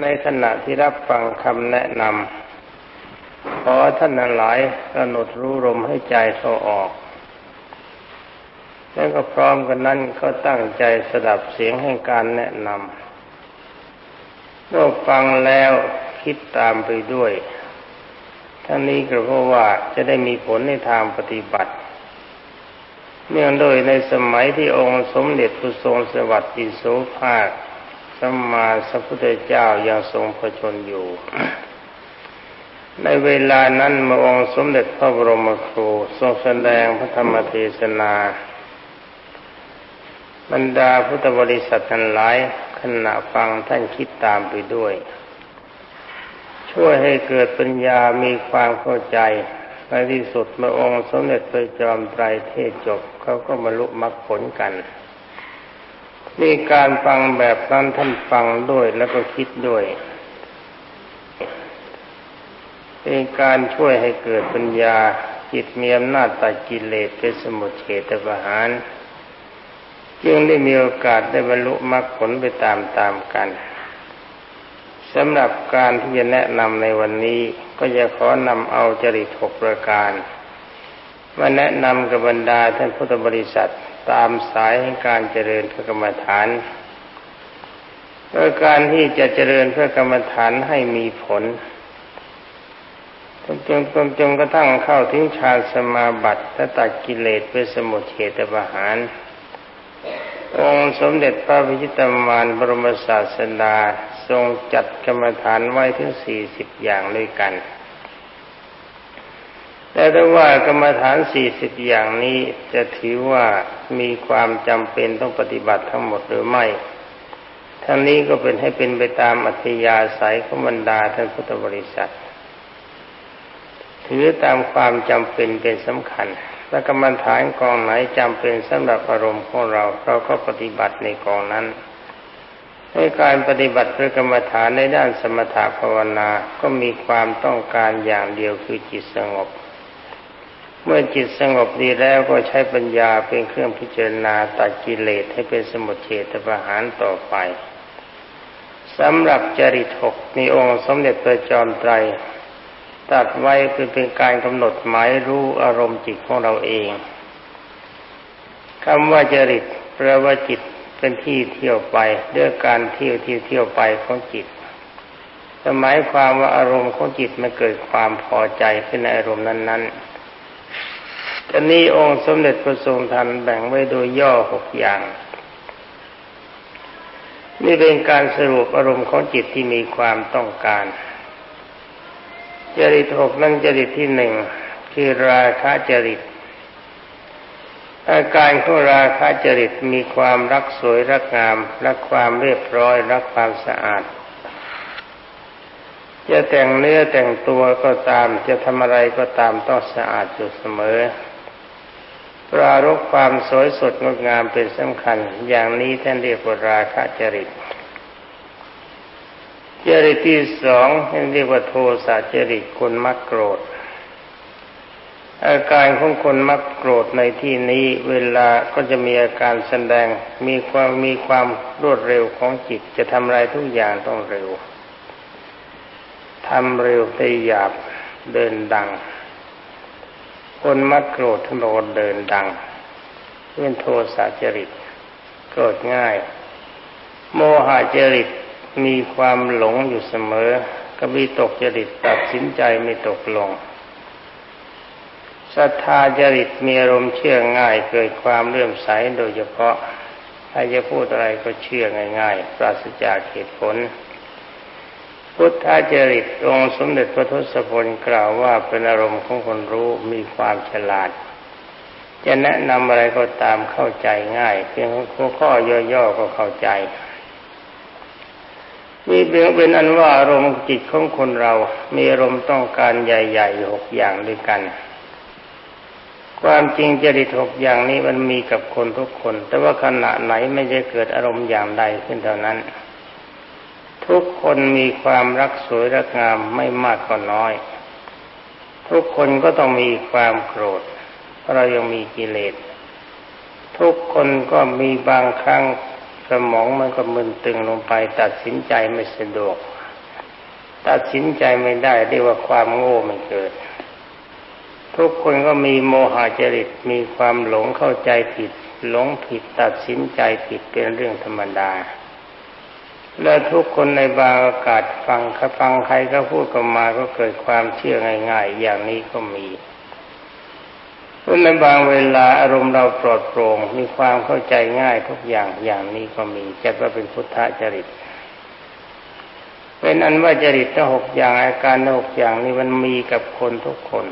ในขณะที่รับฟังคำแนะนำขอท่านหลายกำหนดรู้ลมให้ใจเข้าออก แล้วก็พร้อมกันนั้นก็ตั้งใจสดับเสียงแห่งการแนะนำเมื่อฟังแล้วคิดตามไปด้วย ทั้งนี้ก็เพราะว่าจะได้มีผลในทางปฏิบัติ เนื่องโดยในสมัยที่องค์สมเด็จพระทรงสวัสดิโสภาค สัมมาสัพพุทธเจ้ายังทรงพระชนอยู่ ในเวลานั้นมองสมเด็จพระบรมครูทรงแสดงพระธรรมเทศนาบรรดาพุทธบริษัททั้งหลายขณะฟังท่านคิดตามไปด้วย ช่วยให้เกิดปัญญามีความเข้าใจในที่สุดเมื่อองค์สมเด็จพระจอมไตรเทศจบเขาก็บรรลุมรรคผลกัน มีการฟังแบบนั้นท่านฟังด้วยแล้วก็คิดด้วยเป็นการช่วยให้เกิดปัญญาจิตมีอำนาจตัดกิเลสเป็นสมุทเฉตประหารจึงได้มีโอกาสได้บรรลุมรรคผลไปตามๆกันสำหรับการที่จะแนะนำในวันนี้ก็จะขอนำเอาจริตหกประการ มาแนะนำกับบรรดาท่านพุทธบริษัท ตามสายแห่งการเจริญพระกรรมฐานเพื่อการที่จะเจริญพระกรรมฐานให้มีผลจนจนจนจนกระทั่งเข้าถึงฌานสมาบัติและตัดกิเลสเป็นสมุทเฉตประหารองค์สมเด็จพระพิชิตมารบรมศาสดาทรงจัดกรรมฐานไว้ถึงสี่สิบอย่างด้วยกัน แต่ถ้าว่ากรรมฐานสี่สิบอย่างนี้จะถือว่า มีความจำเป็นต้องปฏิบัติทั้งหมดหรือไม่ ทั้งนี้ก็เป็นให้เป็นไปตามอัธยาศัยของบรรดาท่านพุทธบริษัท ถือตามความจำเป็นเป็นสำคัญ และกรรมฐานกองไหนจำเป็นสำหรับอารมณ์ของเรา เราก็ปฏิบัติในกองนั้นในการปฏิบัติเพื่อกรรมฐานในด้านสมถะภาวนา ก็มีความต้องการอย่างเดียวคือจิตสงบ เมื่อจิตสงบดีแล้วก็ใช้ปัญญาเป็นเครื่องพิจารณาตัดกิเลสให้เป็นสมุทเฉตประหารต่อไปสำหรับจริตหกในองค์สมเด็จพระจอมไตร ตัดไว้เป็นเป็นการกำหนดหมายรู้อารมณ์จิตของเราเองคำว่าจริตแปลว่าจิตเป็นที่เที่ยวไปด้วยการเที่ยวที่เที่ยวไปของจิตหมายความว่าอารมณ์ของจิตมันเกิดความพอใจขึ้นในอารมณ์นั้นๆ อันนี้องค์สมเด็จพระทรงทันแบ่งไว้โดยย่อหกอย่าง นี่เป็นการสรุปอารมณ์ของจิตที่มีความต้องการ จริตหกนั่งจริตที่หนึ่งคือราคะจริต อาการของราคะจริตมีความรักสวยรักงาม รักความเรียบร้อย รักความสะอาดจะแต่งเนื้อแต่งตัวก็ตามจะทำอะไรก็ตามต้องสะอาดอยู่เสมอ ปรารบความสวยสดงดงามเป็นสำคัญ อย่างนี้ท่านเรียกว่าราคะจริต จริตที่สองท่านเรียกว่าโทสะจริตคนมักโกรธ อาการของคนมักโกรธในที่นี้เวลาก็จะมีอาการแสดงมีความมีความรวดเร็วของจิตจะทำอะไรทุกอย่างต้องเร็วทำเร็วได้หยาบเดินดัง คนมักโกรธทั้งโดนเดินดังเป็นโทสะจริตโกรธง่าย โมหะจริตมีความหลงอยู่เสมอกบีตกจริตตัดสินใจไม่ตกลงศรัทธาจริตมีอารมณ์เชื่อง่ายเกิดความเลื่อมใสโดยเฉพาะใครจะพูดอะไรก็เชื่อง่าย ๆ ปราศจากเหตุผล พุทธจริตองค์สมเด็จพระทศพลกล่าวว่าเป็นอารมณ์ของคนรู้มีความฉลาด จะแนะนำอะไรก็ตามเข้าใจง่าย เพียงหัวข้อย่อๆก็เข้าใจมีเพียงเป็นอันว่าอารมณ์จิตของคนเรา มีอารมณ์ต้องการใหญ่ๆหกอย่างด้วยกัน ความจริงจริตหกอย่างนี้มันมีกับคนทุกคน แต่ว่าขณะไหนไม่จะเกิดอารมณ์อย่างใดขึ้นเท่านั้น ทุกคนมีความรักสวยรักงามไม่มากก็น้อย ทุกคนก็ต้องมีความโกรธ เพราะเรายังมีกิเลส ทุกคนก็มีบางครั้งสมองมันก็มึนตึงลงไป ตัดสินใจไม่สะดวก ตัดสินใจไม่ได้เรียกว่าความโง่มันเกิด ทุกคนก็มีโมหะจริตมีความหลงเข้าใจผิด หลงผิดตัดสินใจผิดเป็นเรื่องธรรมดา และทุกคนในบางโอกาสฟังฟังใครก็พูดกันมาก็เกิดความเชื่อง่าย ๆ อย่างนี้ก็มีเพในบางเวลาอารมณ์เราปลอดโปร่งมีความเข้าใจง่ายทุกอย่างอย่างนี้ก็มีจัดว่าเป็นพุทธจริตเป็นอันว่าจริตทั้งหกอย่างอาการทั้งหกอย่างนี้มันมีกับคนทุกคน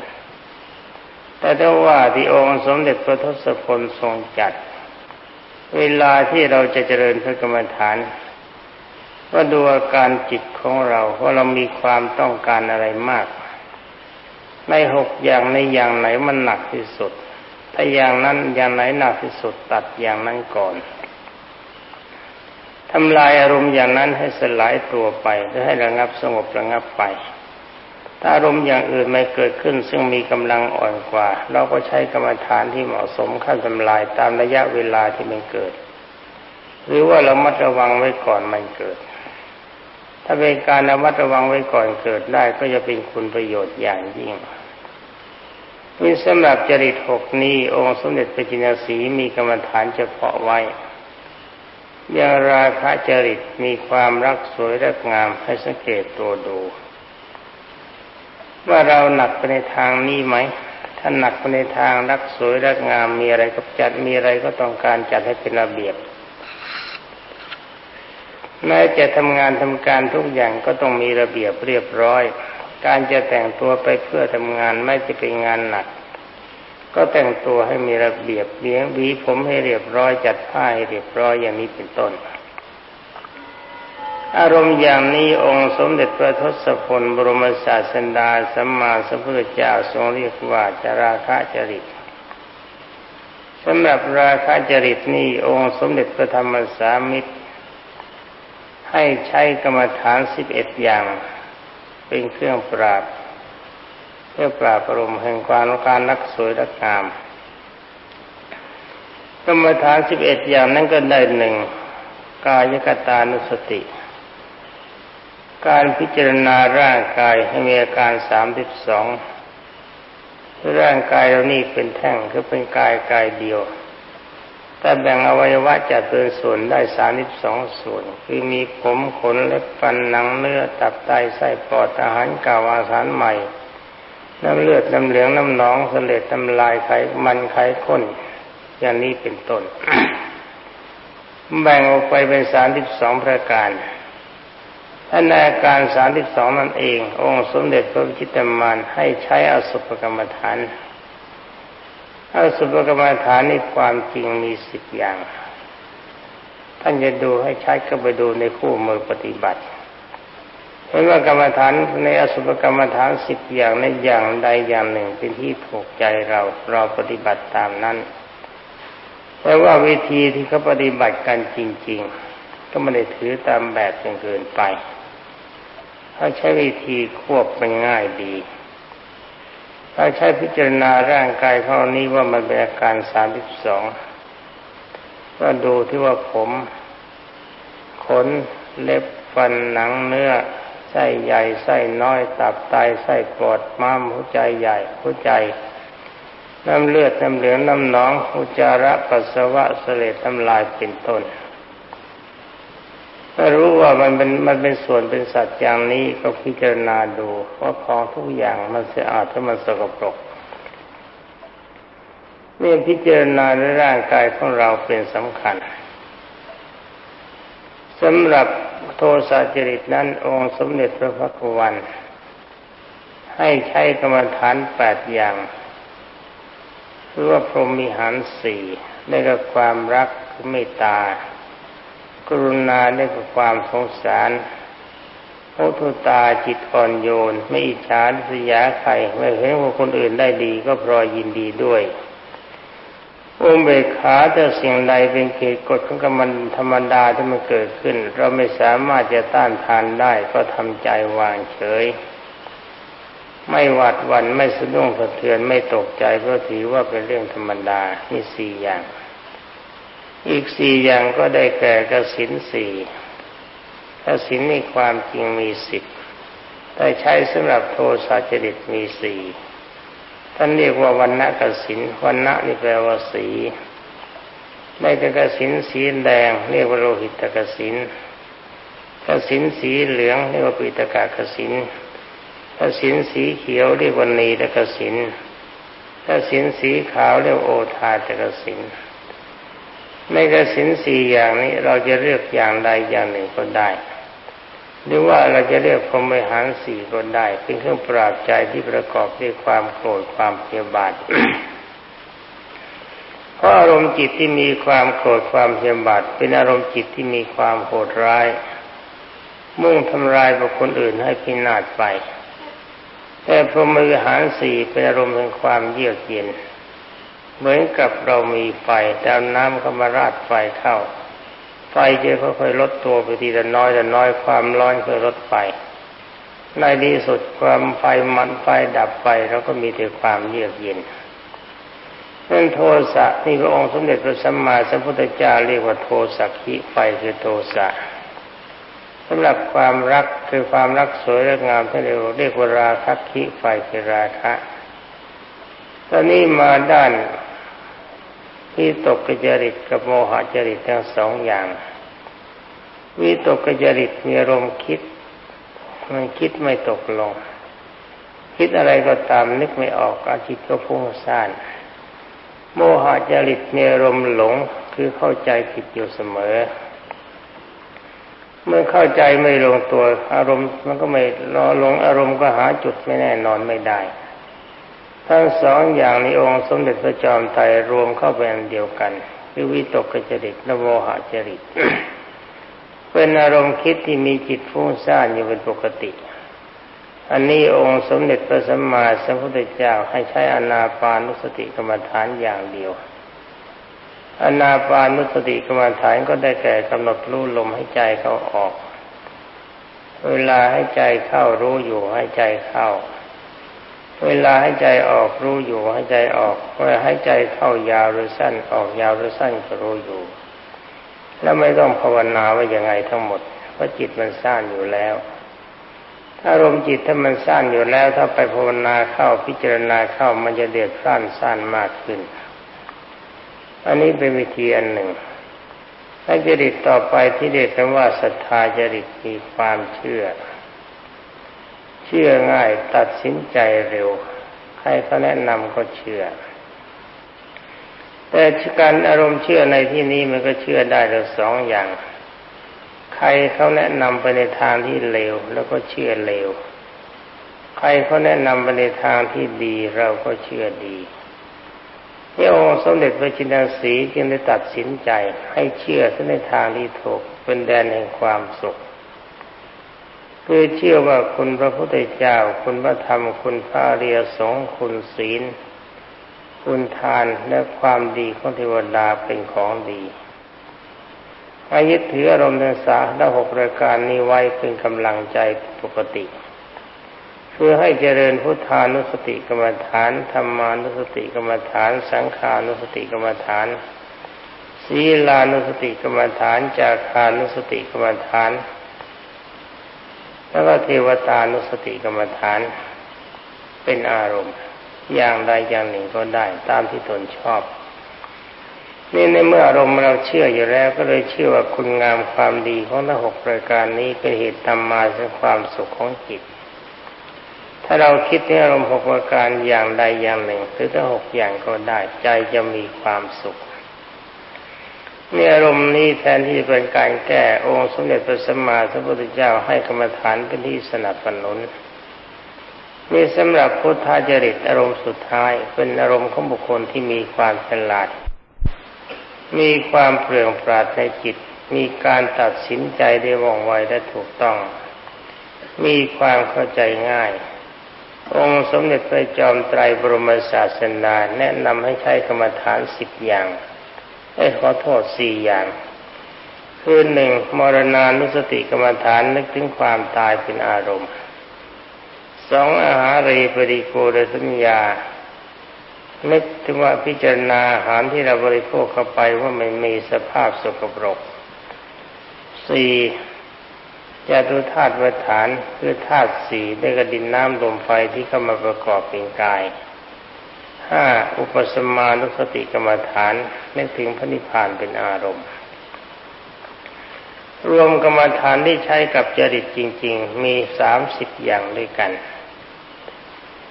แต่ถ้าว่าที่องค์สมเด็จพระทศพลทรงจัด เวลาที่เราจะเจริญพระกรรมฐาน ก็ดูอาการจิตของเราว่าเรามีความต้องการอะไรมาก ในหกอย่างในอย่างไหนมันหนักที่สุด ถ้าอย่างนั้นอย่างไหนหนักที่สุดตัดอย่างนั้นก่อนทำลายอารมณ์อย่างนั้นให้สลายตัวไปหรือให้ระงับสงบระงับไป ถ้าอารมณ์อย่างอื่นไม่เกิดขึ้น ซึ่งมีกำลังอ่อนกว่า เราก็ใช้กรรมฐานที่เหมาะสมขั้นทำลายตามระยะเวลาที่มันเกิด หรือว่าเรามัดระวังไว้ก่อนมันเกิด ถ้าเป็นการระมัดระวังไว้ก่อนเกิดได้ก็จะเป็นคุณประโยชน์อย่างยิ่งนี่สำหรับจริตหกนี้องค์สมเด็จพระจินสีมีกรรมฐานเฉพาะไว้อย่างราคะจริตมีความรักสวยรักงามให้สังเกตตัวดู ว่าเราหนักไปในทางนี้ไหมถ้าหนักไปในทางรักสวยรักงามมีอะไรก็จัดมีอะไรก็ต้องการจัดให้เป็นระเบียบ แม้จะทำงานทำการทุกอย่างก็ต้องมีระเบียบเรียบร้อย การจะแต่งตัวไปเพื่อทำงานไม่จะเป็นงานหนัก ก็แต่งตัวให้มีระเบียบเลี้ยงวีผมให้เรียบร้อยจัดผ้าให้เรียบร้อยอย่างนี้เป็นต้น อารมณ์อย่างนี้องค์สมเด็จพระทศพลบรมศาสดาสัมมาสัมพุทธเจ้าทรงเรียกว่าจราคะจริตสำหรับราคะจริตนี้องค์สมเด็จพระธรรมสามิตร ให้ใช้กรรมฐานสิบเอ็ดอย่าง เป็นเครื่องปราบ เพื่อปราบอารมณ์แห่งความการรักสวยรักงามกรรมฐานสิบเอ็ดอย่างนั้นก็ได้หนึ่งกายกตานุสติ การพิจารณาร่างกายให้มีอาการสามสิบสองร่างกายเรานี่เป็นแท่งคือเป็นกายกายเดียว ถ้าแบ่งอวัยวะจัดเป็นส่วนได้สามิบสองส่วน คือมีผมขนเล็บฟันหนังเนื้อตับไตไส้ปอดอาหารเก่าอาหารใหม่ น้ำเลือดน้ำเหลืองน้ำหนองเสลดน้ำลายไขมันไขข้น อย่างนี้เป็นต้น แบ่งออกไปเป็นสามสิบสองประการถ้าในอาการสามสิบสองนั่นเอง องค์สมเด็จพระจิตมานให้ใช้อสุภกรรมฐาน อสุภกรรมฐานในความจริงมีสิบอย่าง ท่านจะดูให้ใช้ก็ไปดูในคู่มือปฏิบัติเห็นว่ากรรมฐานในอสุภกรรมฐานสิบอย่างในอย่างใดอย่างหนึ่งเป็นที่ถูกใจเราเราปฏิบัติตามนั้นแต่ว่าวิธีที่เขาปฏิบัติกันจริง ๆ ก็ไม่ได้ถือตามแบบจนเกินไปเขาใช้วิธีควบมันง่ายดี ถ้าใช้พิจารณาร่างกายเท่านี้ว่ามันเป็นอาการสามสิบสองก็ดูที่ว่าผม ขนเล็บฟันหนังเนื้อไส้ใหญ่ไส้น้อยตับไตไส้ปอดม้ามหัวใจใหญ่หัวใจ น้ำเลือดน้ำเหลืองน้ำหนองอุจจาระปัสสาวะเสลดน้ำลายเป็นต้น ถ้ารู้ว่ามันเป็นมันเป็นส่วนเป็นสัตว์อย่างนี้ก็พิจารณาดูว่าของทุกอย่างมันสะอาดถ้ามันสกปรกเมื่อพิจารณาในร่างกายของเราเป็นสำคัญสำหรับโทสะจริตนั้นองค์สมเด็จพระพักวัน ให้ใช้กรรมฐานแปดอย่างหรือว่าพรหมิหารสี่ได้กับความรักเมตตา กรุณาได้กับความสงสารโอทุตาจิตอ่อนโยน ไม่อิจฉาสยาใครไม่เห็นว่าคนอื่นได้ดีก็พรอยยินดีด้วยอุเบกขาแต่สิ่งใดเป็นเกตกฎของกรรมธรรมดาที่มันเกิดขึ้น เราไม่สามารถจะต้านทานได้ก็ทำใจวางเฉย ไม่หวาดหวั่นไม่สะดุ้งสะเทือนไม่ตกใจเพราะถือว่าเป็นเรื่องธรรมดานี่สี่อย่าง อีกสี่อย่างก็ได้แก่กสินสี่กสินในความจริงมีสิบแต่ใช้สำหรับโทสะจริตมีสี่ท่านเรียกว่าวันณะกสินวันณะนี่แปลว่าสีไม่แต่กสินสีแดงเรียกว่าโลหิตกสินกสินสีเหลืองเรียกว่าปิตกะกสินกสินสีเขียวเรียกว่านีตกสินกสินสีขาวเรียกโอทาตกสิน ในกสินสี่อย่างนี้เราจะเลือกอย่างใดอย่างหนึ่งก็ได้ หรือว่าเราจะเรียกพรหมวิหารสี่ก็ได้ เป็นเครื่องปราบใจที่ประกอบด้วยความโกรธความเพียบาทเพราะอารมณ์จิตที่มีความโกรธความเพียบาทเป็นอารมณ์จิตที่มีความโหดร้าย มุ่งทำลายบุคคลอื่นให้พินาศไป แต่พรหมวิหารสี่เป็นอารมณ์แห่งความเยือกเย็น เหมือนกับเรามีไฟแต่น้ำเข้ามาราดไฟเข้า ไฟจะค่อยๆลดตัวไปทีละน้อยละน้อยความร้อนค่อยลดไปในที่สุดความไฟมันไฟดับไปเราก็มีแต่ความเยือกเย็นนั่นโทสะนี่พระองค์สมเด็จพระสัมมาสัมพุทธเจ้าเรียกว่าโทสักขิไฟคือโทสะสำหรับความรักคือความรักสวยและงามที่เรียกเรียกว่าราคะขิไฟคือราคะตอนนี้มาด้าน วิตกกจริตกับโมหจริตทั้งสองอย่างวิตกกจริตมีอารมณ์คิด มันคิดไม่ตกลง คิดอะไรก็ตามนึกไม่ออกอาจิตก็พุ่งซ่านโมหจริตมีอารมณ์หลงคือเข้าใจผิดอยู่เสมอ เมื่อเข้าใจไม่ลงตัวอารมณ์มันก็ไม่รอลงอารมณ์ก็หาจุดไม่แน่นอนไม่ได้ ทั้งสองอย่างในองค์สมเด็จพระจอมไตรรวมเข้าไปอนเดียวกันคือวิตกกจริตและโมหจริต เป็นอารมณ์คิดที่มีจิตฟุ้งซ่านอยู่เป็นปกติ อันนี้องค์สมเด็จพระสัมมาสัมพุทธเจ้าให้ใช้อนาปานุสติกรรมฐานอย่างเดียวอนาปานุสติกรรมฐานก็ได้แก่กำหนดรู้ลมให้ใจเข้าออก เวลาให้ใจเข้ารู้อยู่ให้ใจเข้า เวลาให้ใจออกรู้อยู่ให้ใจออกเวลาให้ใจเข้ายาวหรือสั้นออกยาวหรือสั้นก็รู้อยู่ แล้วไม่ต้องภาวนาว่าอย่างไงทั้งหมดเพราะจิตมันสั้นอยู่แล้วอารมณ์จิตถ้ามันสั้นอยู่แล้ว ถ้าไปภาวนาเข้าพิจารณาเข้ามันจะเดือดสั้นสั้นมากขึ้น อันนี้เป็นวิธีอันหนึ่งถ้าจริตต่อไปที่เรียกกันว่าศรัทธาจริตมีความเชื่อ ชื่อง่ายตัดสินใจเร็ว ใครเขาแนะนำก็เชื่อ แต่การอารมณ์เชื่อในที่นี้มันก็เชื่อได้ทั้งสองอย่าง ใครเขาแนะนำไปในทางที่เลวแล้วก็เชื่อเลว ใครเขาแนะนำไปในทางที่ดีเราก็เชื่อดีที่องค์สมเด็จพระจินดาสีจึงได้ตัดสินใจให้เชื่อในทางที่ถูกเป็นแดนแห่งความสุข คือเชื่อว่าคุณพระพุทธเจ้า คุณพระธรรม คุณพระเรียสงคุณศีล คุณทานและความดีของเทวดาเป็นของดีอายึดถืออารมณ์ทั้งสาและหกรายการนี้ไว้เป็นกำลังใจปกติ เพื่อให้เจริญพุทธานุสติกรรมฐานธรรมานุสติกรรมฐาน สังขานุสติกรรมฐานศีลานุสติกรรมฐาน จาคานุสติกรรมฐาน แล้วก็เทวตานุสติกรรมฐานเป็นอารมณ์อย่างใดอย่างหนึ่งก็ได้ตามที่ตนชอบ นี่ในเมื่ออารมณ์เราเชื่ออยู่แล้วก็เลยเชื่อว่าคุณงามความดีของทั้งหกรายการนี้เป็นเหตุนำมาซึ่งความสุขของจิต ถ้าเราคิดในอารมณ์หกประการอย่างใดอย่างหนึ่งหรือถ้าหกอย่างก็ได้ใจจะมีความสุข นี่อารมณ์นี้แทนที่จะเป็นการแก้องค์สมเด็จพระสัมมาสัมพุทธเจ้าให้กรรมฐานเป็นที่สนับสนุนนี่สำหรับพุทธาจริตอารมณ์สุดท้ายเป็นอารมณ์ของบุคคลที่มีความฉลาด มีความเปลี่ยนปราดในจิต มีการตัดสินใจได้ว่องไวและถูกต้อง มีความเข้าใจง่าย องค์สมเด็จพระจอมไตรบรมศาสนาแนะนำให้ใช้กรรมฐานสิบอย่าง ให้ขอโทษสี่อย่าง คือหนึ่งมรณานุสติกรรมฐานนึกถึงความตายเป็นอารมณ์สองอาหารเรปริโกเดสัญญานึกถึงว่าพิจารณาอาหารที่เราบริโภคเข้าไปว่ามันมีสภาพสกปรกสี่จตุธาตุประฐานคือธาตุสี่ได้กระดินน้ำลมไฟที่เข้ามาประกอบเป็นกาย ห้าอุปสมานุสติกรรมฐานนึกถึงพระนิพพานเป็นอารมณ์ รวมกรรมฐานที่ใช้กับจริตจริง ๆ มีสามสิบอย่างด้วยกัน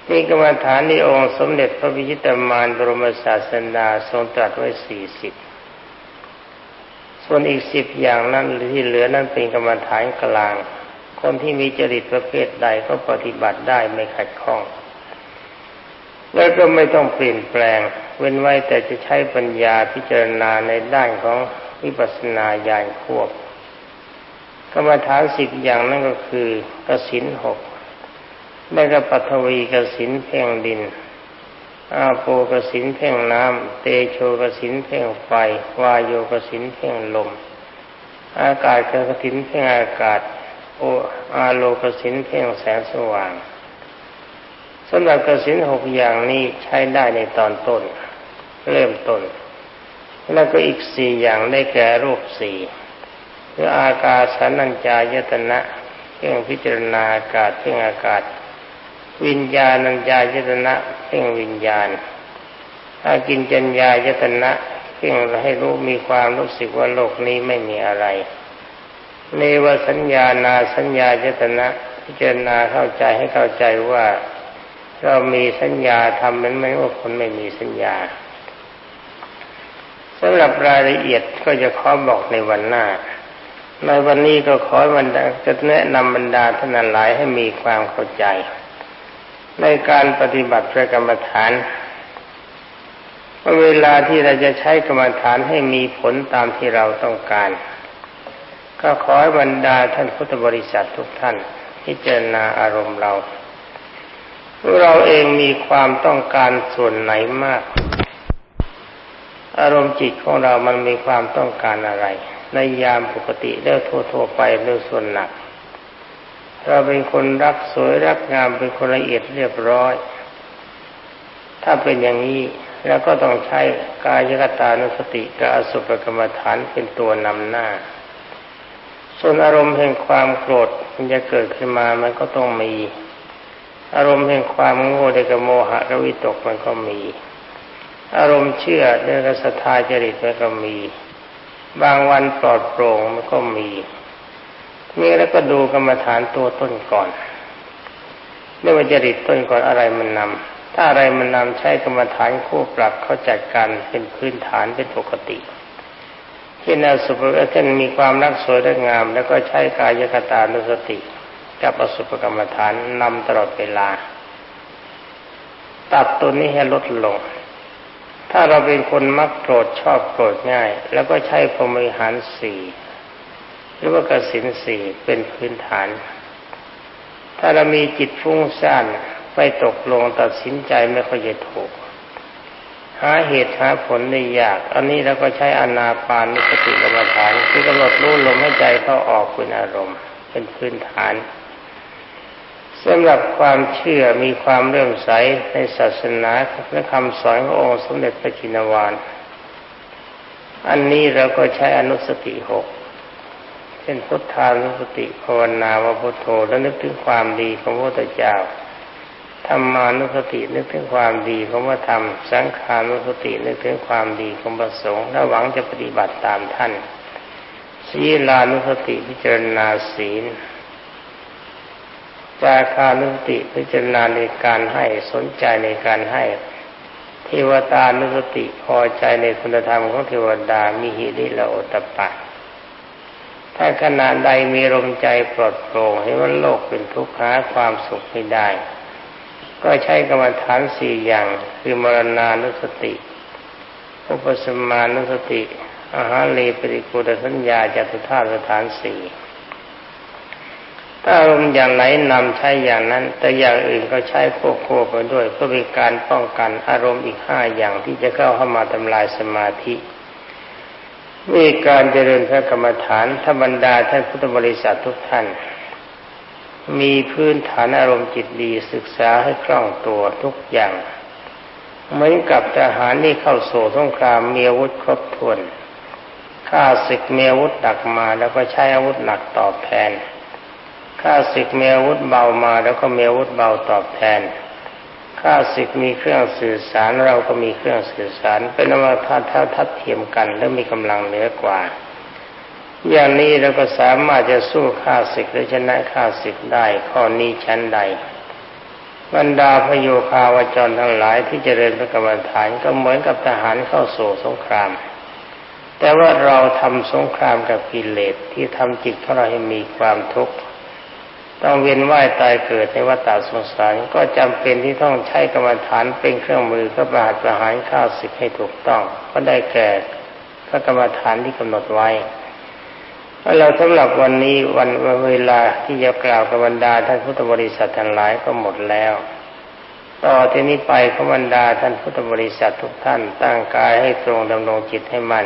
นี่กรรมฐานที่องค์สมเด็จพระพิชิตมารบรมศาสดาทรงตรัสไว้สี่สิบส่วนอีกสิบอย่างนั้นที่เหลือนั้นเป็นกรรมฐานกลาง คนที่มีจริตประเภทใดก็ปฏิบัติได้ไม่ขัดข้อง แล้วก็ไม่ต้องเปลี่ยนแปลง เว้นไว้แต่จะใช้ปัญญาพิจารณาในด้านของวิปัสสนาญาณควบกรรมฐานสิบอย่างนั่นก็คือกสินหกได้กับปัทวีกสินเพ่งดิน อาโปกสินเพ่งน้ำ เตโชกสินเพ่งไฟ วายโยกสินเพ่งลม อากาศกสินเพ่งอากาศ โออาโลกสินเพ่งแสงสว่าง สำหรับกสินหกอย่างนี้ใช้ได้ในตอนต้น เริ่มต้น แล้วก็อีกสี่อย่างได้แก่รูปสี่คืออากาศสันัญจายตนะเพ่งพิจารณาอากาศเพ่งอากาศ วิญญาณัญญายตนะเพ่งวิญญาณอากินจัญญายตนะเพ่งให้รู้มีความรู้สึกว่าโลกนี้ไม่มีอะไรเนวสัญญานาสัญญายตนะพิจารณาเข้าใจให้เข้าใจว่า เรามีสัญญาทำมันไม่ว่าคนไม่มีสัญญาสำหรับรายละเอียดก็จะขอบอกในวันหน้า ในวันนี้ก็ขอมันจะแนะนำบรรดาท่านหลายให้มีความเข้าใจ ในการปฏิบัติพระกรรมฐานเวลาที่เราจะใช้กรรมฐานให้มีผลตามที่เราต้องการ ก็ขอให้บรรดาท่านพุทธบริษัททุกท่านพิจารณาอารมณ์เรา เราเองมีความต้องการส่วนไหนมาก อารมณ์จิตของเรามันมีความต้องการอะไร ในยามปกติเรื่องทั่วๆไปเรื่องส่วนหนัก เราเป็นคนรักสวยรักงามเป็นคนละเอียดเรียบร้อย ถ้าเป็นอย่างนี้แล้วก็ต้องใช้กายกตานุสติกับอสุภกรรมฐานเป็นตัวนำหน้า ส่วนอารมณ์แห่งความโกรธมันจะเกิดขึ้นมามันก็ต้องมี อารมณ์แห่งความโง่ในกโมหะกวิตกมันก็มี อารมณ์เชื่อในกสัทธาจริตมันก็มี บางวันปลอดโปร่งมันก็มีนี่แล้วก็ดูกรรมฐานตัวต้นก่อนไม่ว่าจริตต้นก่อนอะไรมันนำถ้าอะไรมันนำใช้กรรมฐานคู่ปรับเขาจัดการเป็นพื้นฐานเป็นปกติที่นาสุภเช่นมีความรักสวยและงาม แล้วก็ใช้กายกตานุสติ กับอสุภกรรมฐานนำตลอดเวลา ตัดตัวนี้ให้ลดลง ถ้าเราเป็นคนมักโกรธชอบโกรธง่าย แล้วก็ใช้พรมิหารสี่หรือว่ากสินสี่เป็นพื้นฐาน ถ้าเรามีจิตฟุ้งซ่านไม่ตกลงตัดสินใจไม่ค่อยจะถูก หาเหตุหาผลได้ยาก อันนี้เราก็ใช้อนาปานุสติกรรมฐานคือกำหนดรู้ลมให้ใจเข้าออกเป็นอารมณ์ เป็นพื้นฐาน สำหรับความเชื่อมีความเริ่มใสในศาสนาและคำสอนขององค์สมเด็จพระจินวานอันนี้เราก็ใช้อนุสติหกเช่นพุทธานุสติภาวนาวาพุทโธแล้วนึกถึงความดีของพระพุทธเจ้าธรรมานุสตินึกถึงความดีของพระธรรม สังขานุสตินึกถึงความดีของพระสงฆ์และหวังจะปฏิบัติตามท่านสีลานุสติพิจารณาศีล จาคานุสติพิจารณาในการให้สนใจในการให้ เทวตานุสติพอใจในคุณธรรมของเทวดามีหิริละโอตปะถ้าขณะใดมีลมใจปลดโปร่งเห็นว่าโลกเป็นทุกข์หาความสุขไม่ได้ ก็ใช้กรรมฐานสี่อย่าง คือมรณานุสติอุปสมานุสติอาหารเลปริกุดสัญญาจตุธาสถานสี่ ถ้าอารมณ์อย่างไหนนำใช้อย่างนั้น แต่อย่างอื่นก็ใช้ควบคู่ไปด้วยเพื่อเป็นการป้องกันอารมณ์อีกห้าอย่างที่จะเข้าเข้ามาทำลายสมาธิมีการเจริญพระกรรมฐานธรรมดาท่านพุทธบริษัททุกท่าน มีพื้นฐานอารมณ์จิตดีศึกษาให้คล่องตัวทุกอย่าง เหมือนกับทหารนี่เข้าสู่สงครามมีอาวุธครบถ้วนข้าศึกมีอาวุธหนักมาแล้วก็ใช้อาวุธหนักตอบแทน ข้าศึกมีอาวุธเบามาแล้วก็มีอาวุธเบาตอบแทนข้าศึกมีเครื่องสื่อสารเราก็มีเครื่องสื่อสาร เป็นอมาทัดเท่าทัดเทียมกันและมีกำลังเหนือกว่า อย่างนี้เราก็สามารถจะสู้ข้าศึกหรือชนะข้าศึกได้ข้อนี้ชั้นใดบรรดาพโยคาวจรทั้งหลายที่เจริญพระกรรมฐานก็เหมือนกับทหารเข้าสู่สงคราม แต่ว่าเราทำสงครามกับกิเลสที่ทำจิตของเราให้มีความทุกข์ ต้องเวียนว่ายตายเกิดในวัฏสงสารก็จำเป็นที่ต้องใช้กรรมฐานเป็นเครื่องมือเพื่อประหารประหารข้าศึกให้ถูกต้อง ก็ได้แก่พระกรรมฐานที่กำหนดไว้เราสำหรับวันนี้วันเวลาที่จะกล่าวกับบรรดาท่านพุทธบริษัททั้งหลายก็หมดแล้ว ต่อที่นี้ไปขบรรดาท่านพุทธบริษัททุกท่านตั้งกายให้ตรงดำรงจิตให้มั่น